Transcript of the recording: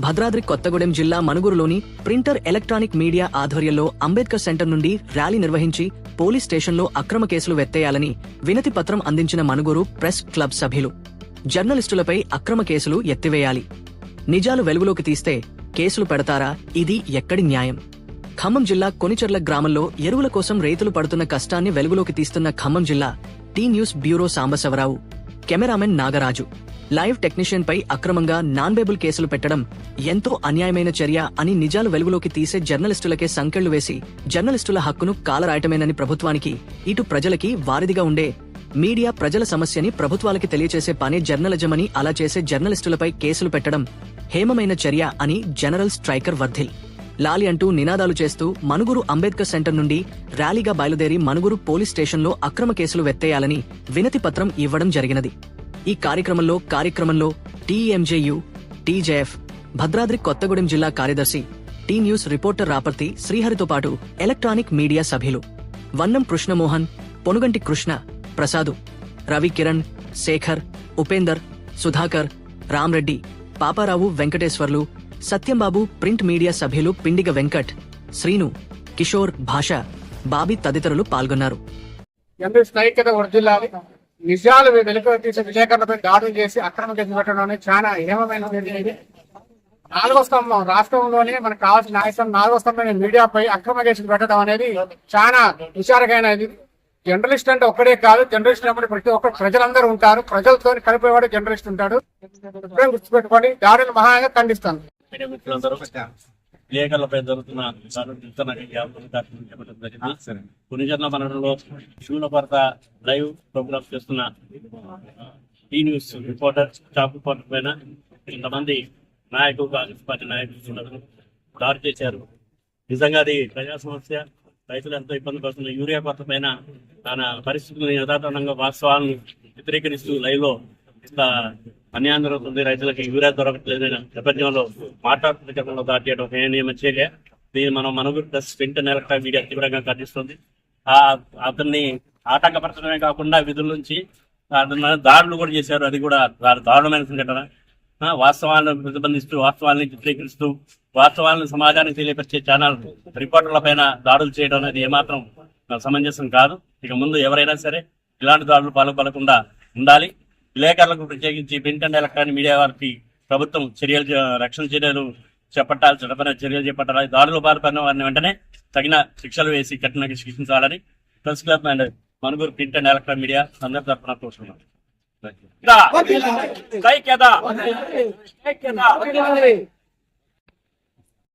భద్రాద్రి కొత్తగూడెం జిల్లా మనుగురులోని printer electronic media ఆధ్వర్యంలో Ambedkar centre నుండి ర్యాలీ నిర్వహించి పోలీస్ స్టేషన్లో అక్రమ కేసులు వెత్తేయాలని వినతి పత్రం అందించిన మనుగురు ప్రెస్ క్లబ్ సభ్యులు. జర్నలిస్టులపై అక్రమ కేసులు ఎత్తివేయాలి. నిజాలు వెలుగులోకి తీస్తే కేసులు పెడతారా? ఇది ఎక్కడి న్యాయం? ఖమ్మం జిల్లా కొనిచెర్ల గ్రామంలో ఎరువుల కోసం రైతులు పడుతున్న కష్టాన్ని వెలుగులోకి తీస్తున్న ఖమ్మం జిల్లా T news bureau Sambasivarao. Cameraman Nagaraju. Live technician పై అక్రమంగా నాన్ బేబుల్ కేసులు పెట్టడం ఎంతో అన్యాయమైన చర్య అని నిజాలు వెలుగులోకి తీసే జర్నలిస్టులకే సంకెళ్ళు వేసి జర్నలిస్టుల హక్కును కాలరాయటమేనని ప్రభుత్వానికి ఇటు ప్రజలకి వారిదిగా ఉండే మీడియా ప్రజల సమస్యని ప్రభుత్వాలకి తెలియచేసే పనే జర్నలిజమని అలా చేసే జర్నలిస్టులపై కేసులు పెట్టడం హేమమైన చర్య అని జనరల్ స్ట్రైకర్ వర్ధిల్. లాలి అంటూ నినాదాలు చేస్తూ మనుగురు అంబేద్కర్ సెంటర్ నుండి ర్యాలీగా బయలుదేరి మనుగురు పోలీస్ స్టేషన్లో అక్రమ కేసులు వెత్తేయాలని వినతి పత్రం ఇవ్వడం జరిగినది. ఈ కార్యక్రమంలో కార్యక్రమంలో టీఎంజేయు టీజేఎఫ్ భద్రాద్రి కొత్తగూడెం జిల్లా కార్యదర్శి టీ న్యూస్ రిపోర్టర్ రాపర్తి శ్రీహరితో పాటు ఎలక్ట్రానిక్ మీడియా సభ్యులు వన్నం కృష్ణమోహన్ పొనుగంటి కృష్ణ ప్రసాదు రవి కిరణ్ శేఖర్ ఉపేందర్ సుధాకర్ రామ్రెడ్డి పాపారావు వెంకటేశ్వర్లు సత్యంబాబు ప్రింట్ మీడియా సభ్యులు పిండిగ వెంకట్ శ్రీను కిషోర్ భాష బాబీ తదితరులు పాల్గొన్నారు. ఎందుకు నిజాలు వెలుగు తీసే విలేకరులపై దాడులు చేసి అక్రమ కేసు పెట్టడం అనేది చాలా హేమమైన ఇది. నాలుగో స్తంభం రాష్ట్రంలోనే మనకు కావాల్సిన న్యాయస్థానం నాలుగో స్తంభం మీడియాపై అక్రమ కేసులు పెట్టడం అనేది చాలా విచారకైనది జర్నలిస్ట్ అంటే ఒక్కడే కాదు జర్నలిస్ట్ అంటే ప్రతి ఒక్క ప్రజలందరూ ఉంటారు. ప్రజలతో కలిపేవాడు జర్నలిస్ట్ ఉంటాడు. ఎప్పుడైనా గుర్తుపెట్టుకొని దాడులు మహాగా ఖండిస్తాను విలేకరులపై జరుగుతున్న వ్యాపారం కార్యక్రమం చేపట్టడం జరిగింది. మండలంలో శివుల కొరత లైవ్ ప్రోగ్రామ్ చేస్తున్న ఈ న్యూస్ రిపోర్టర్ స్టాఫ్ రిపోర్టర్ పైన ఇంతమంది నాయకులు కాంగ్రెస్ పార్టీ నాయకులు దాడి చేశారు. నిజంగా అది ప్రజా సమస్య. రైతులు ఎంతో ఇబ్బంది పడుతున్న యూరియా కొరత పైన తన పరిస్థితులను యథాతథంగా వాస్తవాలను వ్యతిరేకరిస్తూ లైవ్లో ఇట్లా అన్యాయం జరుగుతుంది రైతులకు యూరియా దొరకట్లేదని ప్రపంచంలో మాట్లాడుతున్న క్రమంలో దాడి చేయడం చర్య? దీన్ని మనం Manuguru plus print and media తీవ్రంగా ఖండిస్తుంది. ఆ అతన్ని ఆటంకపరచడమే కాకుండా విధుల నుంచి అతను దాడులు కూడా చేశారు. అది కూడా దారుణమైన సంఘటన. వాస్తవాలను ప్రతిబంధిస్తూ వాస్తవాలను చిత్రీకరిస్తూ వాస్తవాలను సమాజానికి తెలియపరిచే ఛానల్ రిపోర్టర్ల పైన దాడులు చేయడం అనేది ఏమాత్రం సమంజసం కాదు. ఇక ముందు ఎవరైనా సరే ఇలాంటి దాడులు పాల్గొనకుండా ఉండాలి. విలేకరులకు ప్రత్యేకించి ప్రింట్ అండ్ ఎలక్ట్రానిక్ మీడియా వారికి ప్రభుత్వం చర్యలు రక్షణ చర్యలు చేపట్టాలి చట్టపర చర్యలు చేపట్టాలి దాడులు పాల్పడిన వారిని వెంటనే తగిన శిక్షలు వేసి కఠినంగా శిక్షించాలని press club and Manuguru print and electronic media అందరి తరఫున కోరుతున్నాం ఐక్యత ఐక్యత